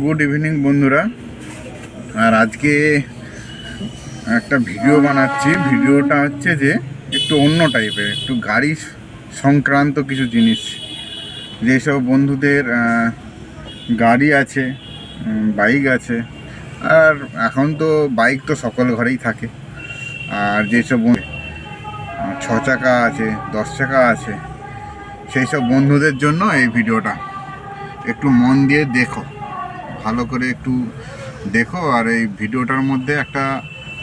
Good evening বন্ধুরা। আর আজকে একটা ভিডিও বানাচ্ছি। ভিডিওটা হচ্ছে যে একটু অন্য টাইপের একটু গাড়ি সংক্রান্ত কিছু জিনিস। যেসব বন্ধুদের গাড়ি আছে বাইক আছে, আর এখন তো বাইক তো সকল ঘরেই থাকে। আর যেসব ছ চাকা আছে, দশ চাকা আছে সেই সব বন্ধুদের জন্য এই ভিডিওটা একটু মন দিয়ে দেখো। ভালো করে একটু দেখো আর এই ভিডিওটার মধ্যে একটা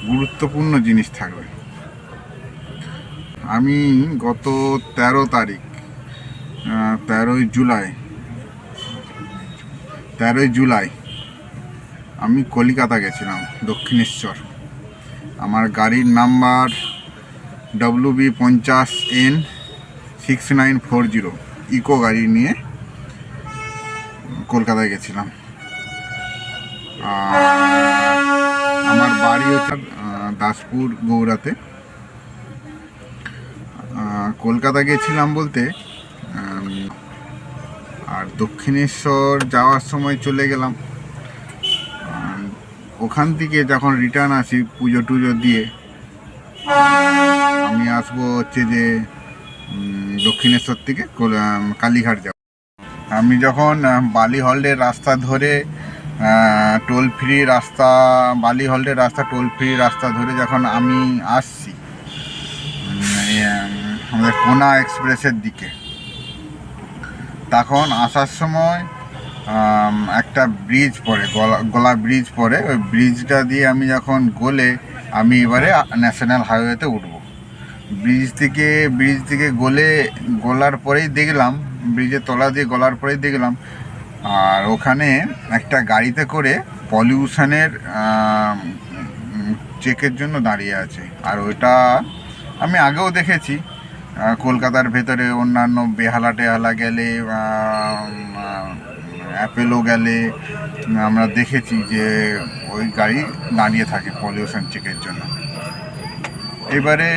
গুরুত্বপূর্ণ জিনিস থাকবে। আমি গত তেরো তারিখ আহ, তেরোই জুলাই তেরোই জুলাই আমি কলিকাতা গেছিলাম দক্ষিণেশ্বর। আমার গাড়ির নাম্বার ডব্লিউ বি পঞ্চাশ N six nine four zero Eeco গাড়ি নিয়ে কলকাতায় গেছিলাম। আমার বাড়ি হচ্ছে দাসপুর গৌড়াতে। কলকাতা গেছিলাম বলতে আর দক্ষিণেশ্বর যাওয়ার সময় চলে গেলাম। ওখান থেকে যখন রিটার্ন আসি পুজো টুজো দিয়ে, আমি আসব হচ্ছে যে দক্ষিণেশ্বর থেকে কল- কালীঘাট যাব। আমি যখন বালি হল্ডের রাস্তা ধরে টোল ফ্রি রাস্তা বালি হল্ডের রাস্তা টোল ফ্রি রাস্তা ধরে যখন আমি আসছি আমাদের কোনা এক্সপ্রেসের দিকে, তখন আসার সময় একটা ব্রিজ পড়ে, গলা গলা ব্রিজ পড়ে, ওই ব্রিজটা দিয়ে আমি যখন গলে, আমি এবারে ন্যাশনাল হাইওয়েতে উঠবো। ব্রিজ থেকে ব্রিজ থেকে গলে, গলার পরেই দেখলাম ব্রিজের তলা দিয়ে গলার পরেই দেখলাম আর ওখানে একটা গাড়িতে করে পলিউশনের চেকের জন্য দাঁড়িয়ে আছে। আর ওইটা আমি আগেও দেখেছি কলকাতার ভেতরে অন্যান্য বেহালা টেহালা গেলে অ্যাপেলো গেলে, আমরা দেখেছি যে ওই গাড়ি দাঁড়িয়ে থাকে পলিউশন চেকের জন্য। এবারে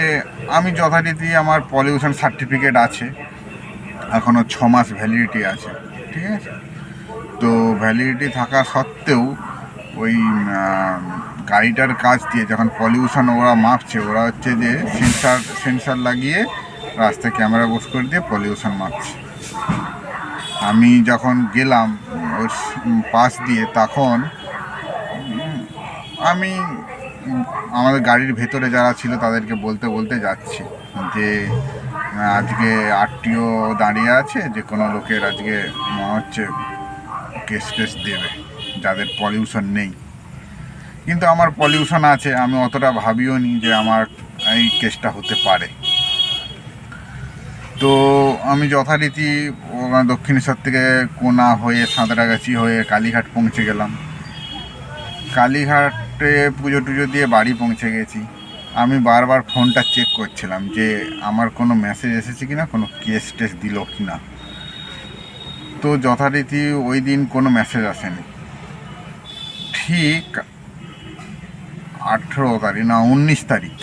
আমি যথারীতি আমার পলিউশন সার্টিফিকেট আছে এখনও ছ মাস ভ্যালিডিটি আছে, ঠিক আছে? তো ভ্যালিডিটি থাকা সত্ত্বেও ওই গাড়িটার কাজ দিয়ে যখন পলিউশন ওরা মাপছে, ওরা হচ্ছে যে সেন্সার সেন্সার লাগিয়ে রাস্তায় ক্যামেরা বস করে দিয়ে পলিউশন মাপছে। আমি যখন গেলাম, ওর পাশ দিয়ে, তখন আমি, আমাদের গাড়ির ভেতরে যারা ছিল, তাদেরকে বলতে বলতে যাচ্ছি যে আজকে আটটিও দাঁড়িয়ে আছে, যে কোনো লোকের আজকে হচ্ছে কেস টেস দেবে, যাদের পলিউশন নেই। কিন্তু আমার পলিউশন আছে, আমি অতটা ভাবিও নি যে আমার এই কেসটা হতে পারে। তো আমি যথারীতি দক্ষিণেশ্বর থেকে কোনা হয়ে, সাঁতরাগাছি হয়ে কালীঘাট পৌঁছে গেলাম। কালীঘাটে পুজো টুজো দিয়ে বাড়ি পৌঁছে গেছি। আমি বারবার ফোনটা চেক করছিলাম যে আমার কোনো মেসেজ এসেছে কি না কোনো কেস টেস দিল কি না তো যথারীতি ওই দিন কোনো মেসেজ আসেনি। ঠিক আঠেরো তারিখ, না, উনিশ তারিখ,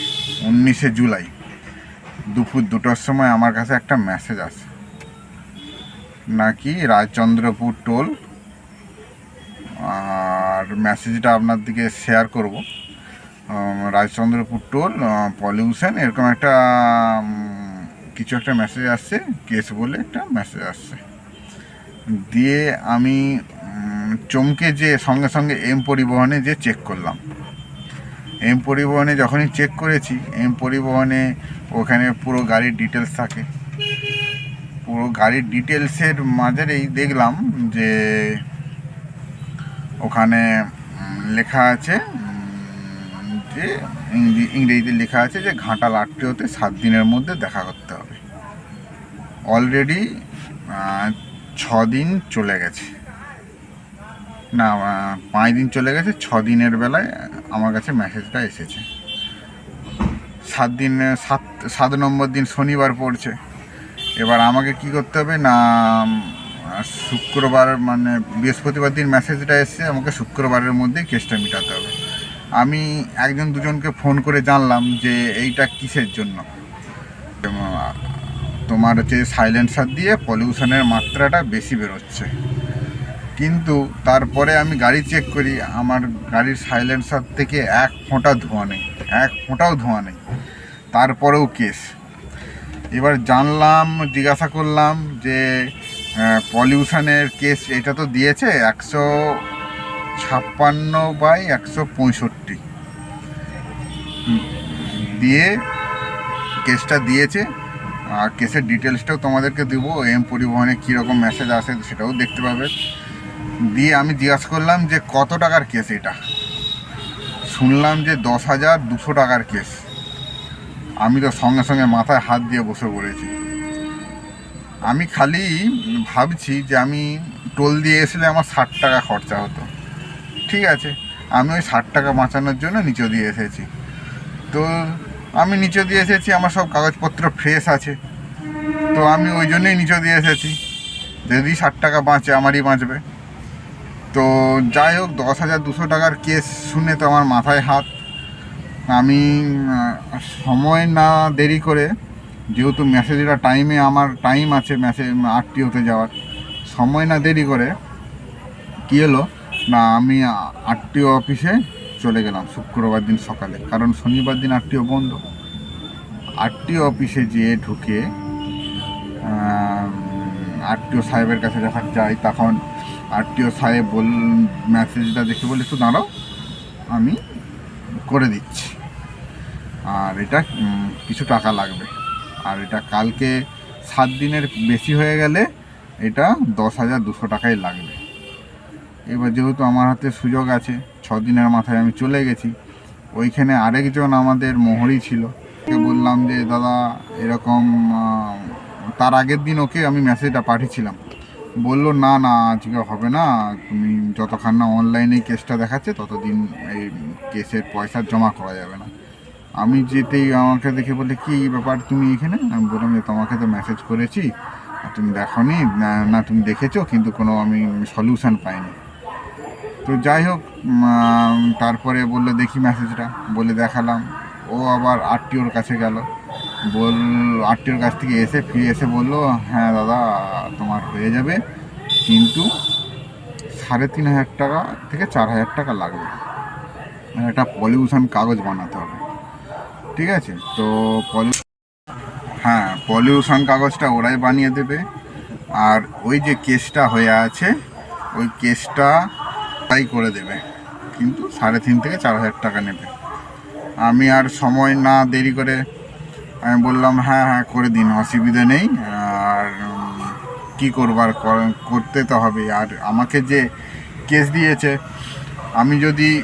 উনিশে জুলাই, দুপুর দুটোর সময় আমার কাছে একটা মেসেজ আসে। নাকি রাজচন্দ্রপুর টোল, আর মেসেজটা আপনার দিকে শেয়ার করব। রাজচন্দ্রপুর টোল পলিউশন, এরকম একটা কিছু একটা মেসেজ আসছে কেস বলে একটা মেসেজ আসছে। দিয়ে আমি চমকে যে সঙ্গে সঙ্গে এম পরিবহনে যে চেক করলাম। এম পরিবহনে যখনই চেক করেছি এম পরিবহনে ওখানে পুরো গাড়ির ডিটেলস থাকে। পুরো গাড়ির ডিটেলসের মাঝেরেই দেখলাম যে ওখানে লেখা আছে যে ইংরেজিতে লেখা আছে যে ঘাটাল হতে সাত দিনের মধ্যে দেখা করতে হবে। অলরেডি দিন চলে গেছে। না পাঁচ দিন চলে গেছে ছ দিনের বেলায় আমার কাছে মেসেজটা এসেছে। সাত দিন, সাত সাত নম্বর দিন শনিবার পড়ছে। এবার আমাকে কি করতে হবে? না শুক্রবার মানে বৃহস্পতিবার দিন মেসেজটা এসছে, আমাকে শুক্রবারের মধ্যেই কেসটা মেটাতে হবে। আমি একজন দুজনকে ফোন করে জানলাম যে এইটা কিসের জন্য? তোমার হচ্ছে সাইলেন্সার দিয়ে পলিউশনের মাত্রাটা বেশি বেরোচ্ছে। কিন্তু তারপরে আমি গাড়ি চেক করি, আমার গাড়ির সাইলেন্সার থেকে এক ফোঁটা ধোঁয়া নেই, এক ফোঁটাও ধোঁয়া নেই। তারপরেও কেস এবার জানলাম, জিজ্ঞাসা করলাম যে পলিউশনের কেস এটা তো দিয়েছে একশো ছাপ্পান্ন বাই একশো পঁয়ষট্টি। দিয়ে কেসটা দিয়েছে। আর কেসের ডিটেলসটাও তোমাদেরকে দেবো, এম পরিবহনে কীরকম মেসেজ আসে সেটাও দেখতে পাবে। দিয়ে আমি জিজ্ঞাসা করলাম যে কত টাকার কেস এটা? শুনলাম যে দশ হাজার দুশো টাকার কেস। আমি তো সঙ্গে সঙ্গে মাথায় হাত দিয়ে বসে পড়েছি। আমি খালি ভাবছি যে আমি টোল দিয়ে এসলে আমার ষাট টাকা খরচা হতো। ঠিক আছে, আমি ওই ষাট টাকা বাঁচানোর জন্য নিচে দিয়ে এসেছি। তো আমি নিচে দিয়ে এসেছি, আমার সব কাগজপত্র ফ্রেশ আছে। তো আমি ওই জন্যই নিচে দিয়ে এসেছি। যদি ষাট টাকা বাঁচে, আমারই বাঁচবে। তো যাই হোক, দশ হাজার দুশো টাকার কেস শুনে তো আমার মাথায় হাত। আমি সময় না দেরি করে, যেহেতু মেসেজটা টাইমে আমার টাইম আছে মেসেজ আটটিওতে যাওয়ার, সময় না দেরি করে, কী হলো? না, আমি আটটিও অফিসে চলে গেলাম শুক্রবার দিন সকালে। কারণ শনিবার দিন আটটিও বন্ধ। আটটিও অফিসে যেয়ে ঢুকে আটটিও সাহেবের কাছে যখন যাই, তখন আটটিও সাহেব বল মেসেজটা দেখে বলে একটু দাঁড়াও, আমি করে দিচ্ছি। আর এটা কিছু টাকা লাগবে। আর এটা কালকে সাত দিনের বেশি হয়ে গেলে এটা দশ হাজার দুশো টাকাই লাগবে। এবার যেহেতু আমার হাতে সুযোগ আছে দিনের মাথায় আমি চলে গেছি। ওইখানে আরেকজন আমাদের মোহরই ছিল। ওকে বললাম যে, দাদা, এরকম তার আগের দিন ওকে আমি মেসেজটা পাঠিয়েছিলাম। বলল, না না, আজকে হবে না। তুমি যতক্ষণ না অনলাইনে কেসটা দেখাচ্ছে, ততদিন এই কেসের পয়সা জমা করা যাবে না। আমি যেতেই আমাকে দেখে বলে কি ব্যাপার, তুমি এখানে? আমি বললাম, যে, তোমাকে তো মেসেজ করেছি তুমি দেখো না তুমি দেখেছ, কিন্তু কোনো আমি সলিউশন পাইনি। তো যাই হোক তারপরে বলল, দেখি মেসেজটা বলে দেখালাম। ও আবার আরটিওর কাছে গেল। বল, আরটিওর কাছ থেকে এসে ফিরে এসে বলল হ্যাঁ দাদা, তোমার হয়ে যাবে। কিন্তু সাড়ে তিন হাজার টাকা থেকে চার হাজার টাকা লাগবে। মানে একটা পলিউশন কাগজ বানাতে হবে। ঠিক আছে? তো পলি হ্যাঁ পলিউশন কাগজটা ওরাই বানিয়ে দেবে। আর ওই যে কেসটা হয়ে আছে, ওই কেসটা তাই করে দেবে। কিন্তু সাড়ে তিন থেকে চার হাজার টাকা নেবে। আমি আর সময় না দেরি করে আমি বললাম হ্যাঁ হ্যাঁ করে দিন, অসুবিধা নেই। আর কী করবার কর- করতে তো হবে। আর আমাকে যে কেস দিয়েছে, আমি যদি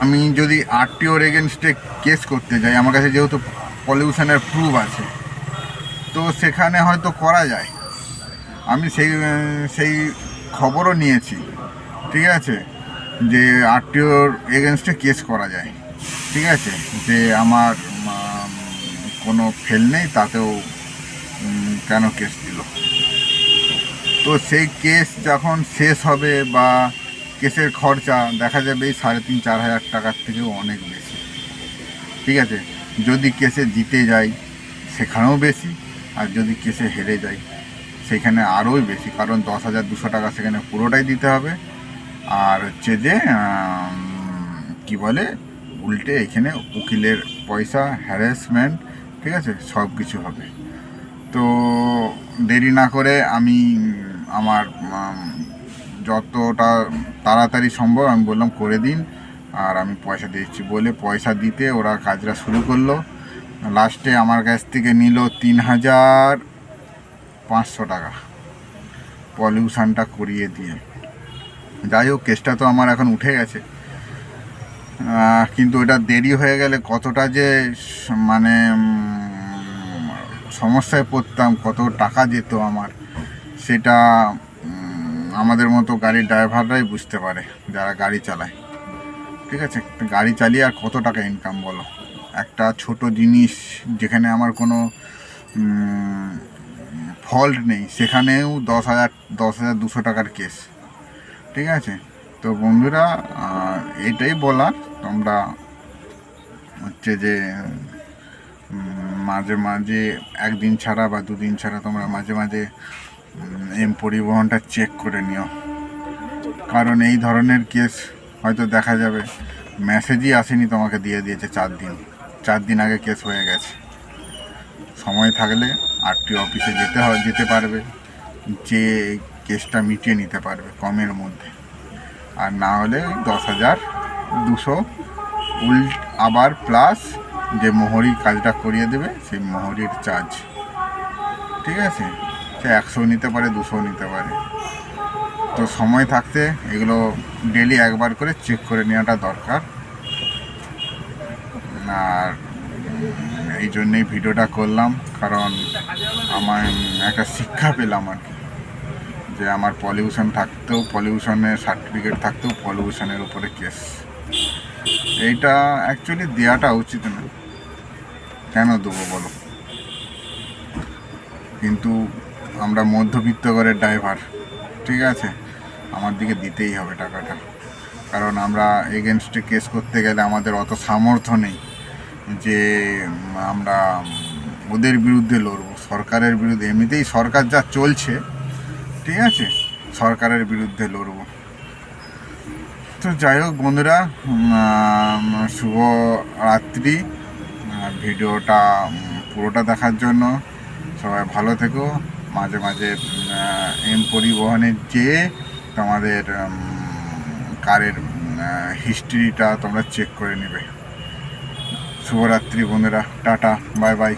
আমি যদি আরটিওর এগেনস্টে কেস করতে যাই, আমার কাছে যেহেতু পলিউশনের প্রুফ আছে, তো সেখানে হয়তো করা যায়। আমি সেই সেই খবরও নিয়েছি। ঠিক আছে? যে আরটিওর এগেনস্টে কেস করা যায়। ঠিক আছে? যে আমার কোনো ফেল নেই, তাতেও কেন কেস দিল? তো সেই কেস যখন শেষ হবে বা কেসের খরচা দেখা যাবে সাড়ে তিন, চার হাজার টাকার থেকেও অনেক বেশি। ঠিক আছে? যদি কেসে জিতে যাই, সেখানেও বেশি। আর যদি কেসে হেরে যাই, সেখানে আরোই বেশি। কারণ দশ হাজার দুশো টাকা সেখানে পুরোটাই দিতে হবে। আর হচ্ছে যে কি বলে, উল্টে এখানে উকিলের পয়সা হ্যারাসমেন্ট ঠিক আছে, সব কিছু হবে। তো দেরি না করে আমি, আমার যতটা তাড়াতাড়ি সম্ভব আমি বললাম, করে দিন। আর আমি পয়সা দিচ্ছি বলে পয়সা দিতে ওরা কাজটা শুরু করল। লাস্টে আমার কাছ থেকে নিল তিন হাজার পাঁচশো টাকা। পলিউশানটা করিয়ে দিয়ে। যাই হোক, কেসটা তো আমার এখন উঠে গেছে। কিন্তু এটা দেরি হয়ে গেলে কতটা যে মানে সমস্যায় পড়তাম, কত টাকা যেত আমার, সেটা আমাদের মতো গাড়ির ড্রাইভাররাই বুঝতে পারে, যারা গাড়ি চালায়। ঠিক আছে? গাড়ি চালিয়ে আর কত টাকা ইনকাম বলো? একটা ছোট জিনিস যেখানে আমার কোনো ফল্ট নেই, সেখানেও দশ হাজার দশ হাজার দুশো টাকার কেস ঠিক আছে? তো বন্ধুরা এটাই বলার। তোমরা হচ্ছে যে মাঝে মাঝে একদিন ছাড়া বা দুদিন ছাড়া তোমরা মাঝে মাঝে এম পরিবহনটা চেক করে নিও। কারণ এই ধরনের কেস হয়তো দেখা যাবে। মেসেজই আসেনি তোমাকে দিয়ে দিয়েছে চার দিন। চার দিন আগে কেস হয়ে গেছে। সময় থাকলে আরটি অফিসে যেতে হয়, যেতে পারবে। যে কেসটা মিটিয়ে নিতে পারবে কমের মধ্যে। আর না হলে দশ হাজার দুশো উল্ট আবার প্লাস যে মোহরি কাজটা করিয়ে দেবে, সেই মোহরির চার্জ ঠিক আছে? সে একশো নিতে পারে দুশো নিতে পারে। তো সময় থাকতে এগুলো ডেলি একবার করে চেক করে নেওয়াটা দরকার। আর এই জন্যেই ভিডিওটা করলাম, কারণ আমার একটা শিক্ষা পেলাম আর কি। যে আমার পলিউশন থাকতেও পলিউশনের সার্টিফিকেট থাকতেও পলিউশনের উপরে কেস এইটা অ্যাকচুয়ালি দেওয়াটা উচিত না। কেন দেবো বলো? কিন্তু আমরা মধ্যবিত্ত করে ড্রাইভার ঠিক আছে? আমার দিকে দিতেই হবে টাকাটা। কারণ আমরা এগেনস্টে কেস করতে গেলে আমাদের অত সামর্থ্য নেই যে আমরা ওদের বিরুদ্ধে লড়বো। সরকারের বিরুদ্ধে, এমনিতেই সরকার যা চলছে ঠিক আছে? সরকারের বিরুদ্ধে লড়বো। তো যাই হোক বন্ধুরা শুভ রাত্রি। ভিডিওটা পুরোটা দেখার জন্য সবাই ভালো থেকো। মাঝে মাঝে এম পরিবহনের যেয়ে তোমাদের কারের হিস্ট্রিটা তোমরা চেক করে নেবে। শুভরাত্রি বন্ধুরা, টাটা বাই বাই